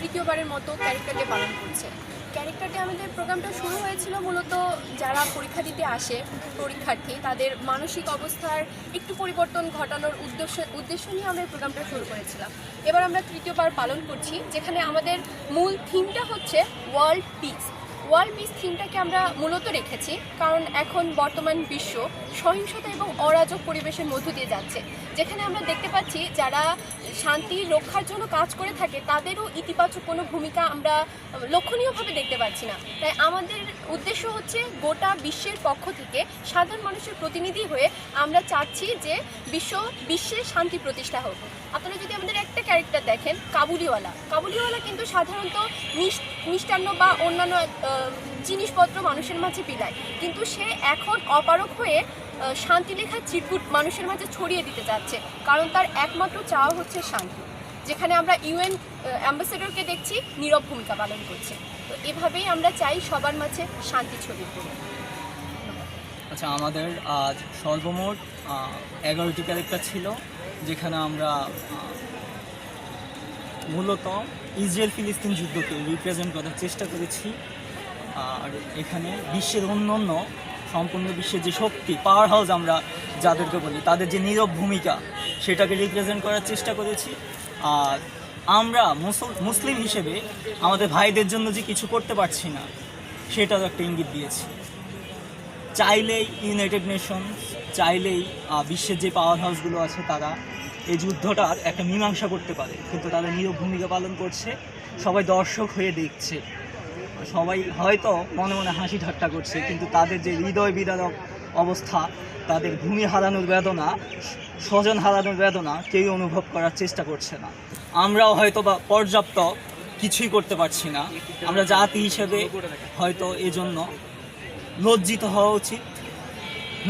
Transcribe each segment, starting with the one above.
তৃতীয়বারের মতো character day পালন করছে। ক্যারেক্টার ডে আমাদের প্রোগ্রামটা শুরু হয়েছিল মূলত যারা পরীক্ষা দিতে আসে, পরীক্ষার্থী, তাদের মানসিক অবস্থার একটু পরিবর্তন ঘটানোর উদ্দেশ্য উদ্দেশ্য নিয়ে আমরা এই প্রোগ্রামটা শুরু করেছিলাম। এবার আমরা তৃতীয়বার পালন করছি, যেখানে আমাদের মূল থিমটা হচ্ছে ওয়ার্ল্ড পিস ওয়ার্ল্ড পিস থিমটাকে আমরা মূলত রেখেছি, কারণ এখন বর্তমান বিশ্ব সহিংসতা এবং অরাজক পরিবেশের মধ্য দিয়ে যাচ্ছে। যেখানে আমরা দেখতে পাচ্ছি যারা শান্তি রক্ষার জন্য কাজ করে থাকে, তাদেরও ইতিবাচক কোনো ভূমিকা আমরা লক্ষণীয়ভাবে দেখতে পাচ্ছি না। তাই আমাদের উদ্দেশ্য হচ্ছে গোটা বিশ্বের পক্ষ থেকে সাধারণ মানুষের প্রতিনিধি হয়ে আমরা চাচ্ছি যে বিশ্ব বিশ্বে শান্তি প্রতিষ্ঠা হোক। আপনারা যদি আমাদের একটা ক্যারেক্টার দেখেন কাবুলিওয়ালা। কাবুলিওয়ালা কিন্তু সাধারণত মিষ- মিষ্টান্ন বা অন্যান্য জিনিসপত্র মানুষের মাঝে বিলায় কিন্তু সে এখন অপারক হয়ে আহ, শান্তি লেখার চিরকুট মানুষের মাঝে ছড়িয়ে দিতে যাচ্ছে। কারণ তার একমাত্র চাওয়া হচ্ছে শান্তি। যেখানে আমরা ইউএন অ্যাম্বাসেডরকে দেখছি নীরব ভূমিকা পালন করছে। তো এভাবেই আমরা চাই সবার মাঝে শান্তি ছড়িয়ে পড়ুক। আচ্ছা আমাদের আজ সর্বমোট এগারোটি ক্যারেক্টার ছিল যেখানে আমরা মূলত ইসরায়েল ফিলিস্তিন যুদ্ধকে রিপ্রেজেন্ট করার চেষ্টা করেছি। আর এখানে বিশ্বের অন্যান্য সম্পূর্ণ বিশ্বের যে শক্তি পাওয়ার হাউস আমরা যাদেরকে বলি, তাদের যে নীরব ভূমিকা, সেটাকে রিপ্রেজেন্ট করার চেষ্টা করেছি। আর আমরা মুসলিম হিসেবে আমাদের ভাইদের জন্য যে কিছু করতে পারছি না সেটাও একটা ইঙ্গিত দিয়েছি। চাইলেই ইউনাইটেড নেশনস চাইলেই বিশ্বের যে পাওয়ার হাউসগুলো আছে তারা এই যুদ্ধটার একটা মীমাংসা করতে পারে। কিন্তু তারা নীরব ভূমিকা পালন করছে, সবাই দর্শক হয়ে দেখছে। সবাই হয়তো মনে মনে হাসি ঠাট্টা করছে, কিন্তু তাদের যে হৃদয় বিদারক অবস্থা, তাদের ভূমি হারানোর বেদনা, স্বজন হারানোর বেদনা কেউ অনুভব করার চেষ্টা করছে না। আমরাও হয়তো বা পর্যাপ্ত কিছুই করতে পারছি না। আমরা জাতি হিসেবে হয়তো এজন্য লজ্জিত হওয়া উচিত।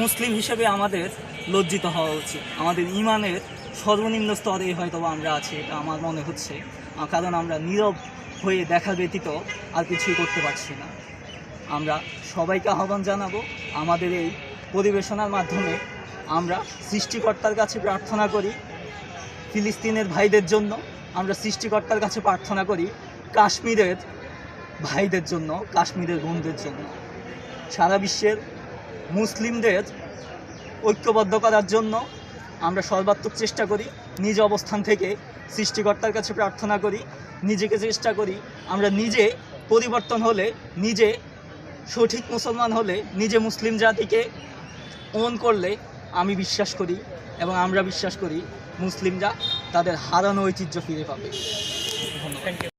মুসলিম হিসেবে আমাদের লজ্জিত হওয়া উচিত। আমাদের ইমানের সর্বনিম্ন স্তরে হয়তো আমরা আছি, এটা আমার মনে হচ্ছে। কারণ আমরা নীরব হয়ে দেখা ব্যতীত আর কিছুই করতে পারছি না। আমরা সবাইকে আহ্বান জানাব, আমাদের এই পরিবেশনার মাধ্যমে আমরা সৃষ্টিকর্তার কাছে প্রার্থনা করি, ফিলিস্তিনের ভাইদের জন্য আমরা সৃষ্টিকর্তার কাছে প্রার্থনা করি, কাশ্মীরের ভাইদের জন্য, কাশ্মীরের বোনদের জন্য। সারা বিশ্বের মুসলিমদের ঐক্যবদ্ধ করার জন্য আমরা সর্বাত্মক চেষ্টা করি নিজ অবস্থান থেকে সৃষ্টিকর্তার কাছে প্রার্থনা করি, নিজেকে চেষ্টা করি আমরা নিজে পরিবর্তন হলে, নিজে সঠিক মুসলমান হলে, নিজে মুসলিম জাতিকে ওন করলে আমি বিশ্বাস করি এবং আমরা বিশ্বাস করি মুসলিমরা তাদের হারানো ঐতিহ্য ফিরে পাবে।